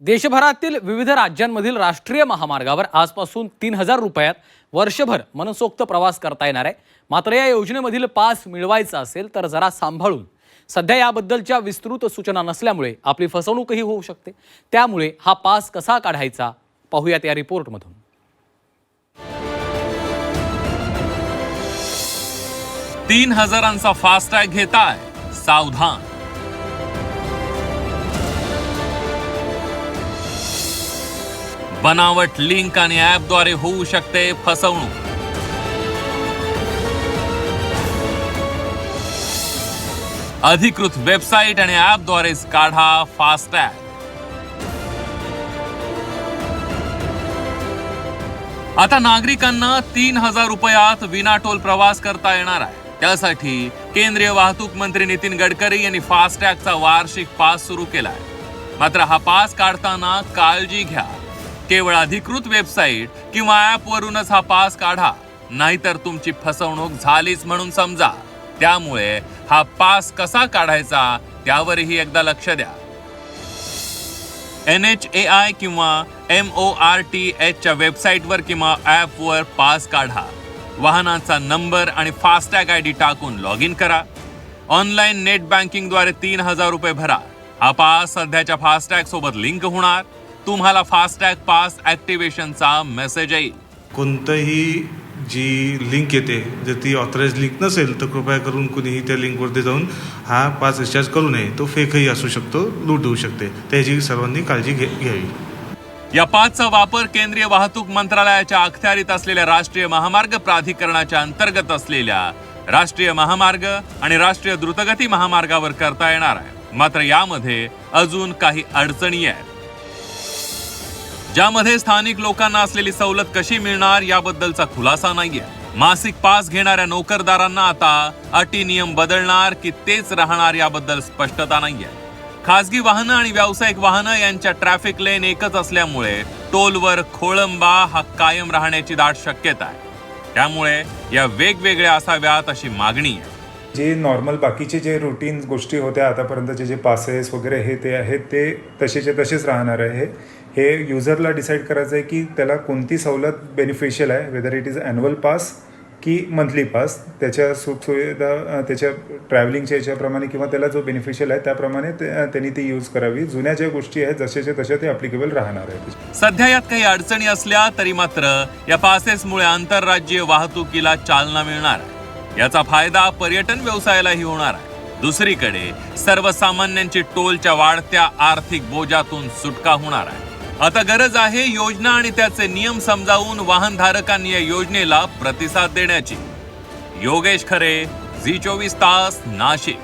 देशभरातील विविध राज्यांमधील राष्ट्रीय महामार्गावर आजपासून तीन हजार रुपयात वर्षभर मनसोक्त प्रवास करता येणार आहे. मात्र या योजनेमधील पास मिळवायचा असेल तर जरा सांभाळून. सध्या याबद्दलच्या विस्तृत सूचना नसल्यामुळे आपली फसवणूकही होऊ शकते. त्यामुळे हा पास कसा काढायचा पाहूयात या रिपोर्टमधून. तीन हजारांचा फास्टॅग घेताय सावधान. बनावट लिंक आणि ऍपद्वारे होऊ शकते फसवणूक. अधिकृत वेबसाईट आणि ॲपद्वारेच काढा फास्टॅग आता नागरिकांना तीन हजार रुपयात विनाटोल प्रवास करता येणार आहे. त्यासाठी केंद्रीय वाहतूक मंत्री नितीन गडकरी यांनी फास्टॅगचा वार्षिक पास सुरू केलाय. मात्र हा पास काढताना काळजी घ्या. केवळ अधिकृत वेबसाईट किंवा ॲपवरूनच हा पास काढा. नाहीतर तुमची फसवणूक झालीच म्हणून समजा. त्यामुळे हा पास कसा काढायचा त्यावरही एकदा लक्ष द्या. एन एच ए आय किंवा एम ओ आर टी एचच्या वेबसाईटवर किंवा ॲपवर पास काढा. वाहनाचा नंबर आणि फास्टॅग आय डी टाकून लॉग इन करा. ऑनलाईन नेट बँकिंगद्वारे तीन हजार रुपये भरा. हा पास सध्याच्या फास्टॅग सोबत लिंक होणार. तुम्हाला फास्टॅग पास ॲक्टिव्हेशनचा मेसेज येईल कोणतंही जी लिंक येते जर ती ऑथराईज लिंक नसेल तर कृपया करून कुणीही त्या लिंकवरती जाऊन हा पास रिचार्ज करू नये. तो फेकही असू शकतो लूट होऊ शकते. त्याची सर्वांनी काळजी घे घ्यावी. या पाचचा वापर केंद्रीय वाहतूक मंत्रालयाच्या अखत्यारीत असलेल्या राष्ट्रीय महामार्ग प्राधिकरणाच्या अंतर्गत असलेल्या राष्ट्रीय महामार्ग आणि राष्ट्रीय द्रुतगती महामार्गावर करता येणार आहे. मात्र यामध्ये अजून काही अडचणी आहेत. ज्यामध्ये स्थानिक लोकांना असलेली सवलत कशी मिळणार याबद्दलचा खुलासा नाहीये. मासिक पास घेणाऱ्या नोकरदारांना आता अटी नियम बदलणार की तेच राहणार याबद्दल स्पष्टता नाहीये. खासगी वाहनं आणि व्यावसायिक वाहनं यांच्या ट्रॅफिक लेन एकच असल्यामुळे टोलवर खोळंबा हा कायम राहण्याची दाट शक्यता आहे. त्यामुळे या वेगवेगळ्या असाव्यात अशी मागणी आहे. जे नॉर्मल बाकीचे जे रुटीन गोष्टी होत्या आतापर्यंतचे जे पासेस वगैरे हे ते आहेत ते तसेचे तसेच राहणार आहे. हे युजरला डिसाईड करायचं आहे की त्याला कोणती सवलत बेनिफिशियल आहे whether it is annual pass की मंथली पास त्याच्या सुखसुविधा त्याच्या ट्रॅव्हलिंगच्या याच्याप्रमाणे किंवा त्याला जो बेनिफिशियल आहे त्याप्रमाणे ते- त्यांनी ती यूज करावी. जुन्या ज्या गोष्टी आहेत जसेच्या तशा ते अप्लिकेबल राहणार आहेत. सध्या यात काही अडचणी असल्या तरी मात्र या पासेसमुळे आंतरराज्यीय वाहतुकीला चालना मिळणार. आहे याचा फायदा पर्यटन व्यवसायालाही होणार आहे. दुसरीकडे सर्वसामान्यांची टोलच्या वाढत्या आर्थिक बोजातून सुटका होणार आहे. आता गरज आहे योजना आणि त्याचे नियम समजावून वाहनधारकांनी या योजनेला प्रतिसाद देण्याची. योगेश खरे झी चोवीस तास नाशिक.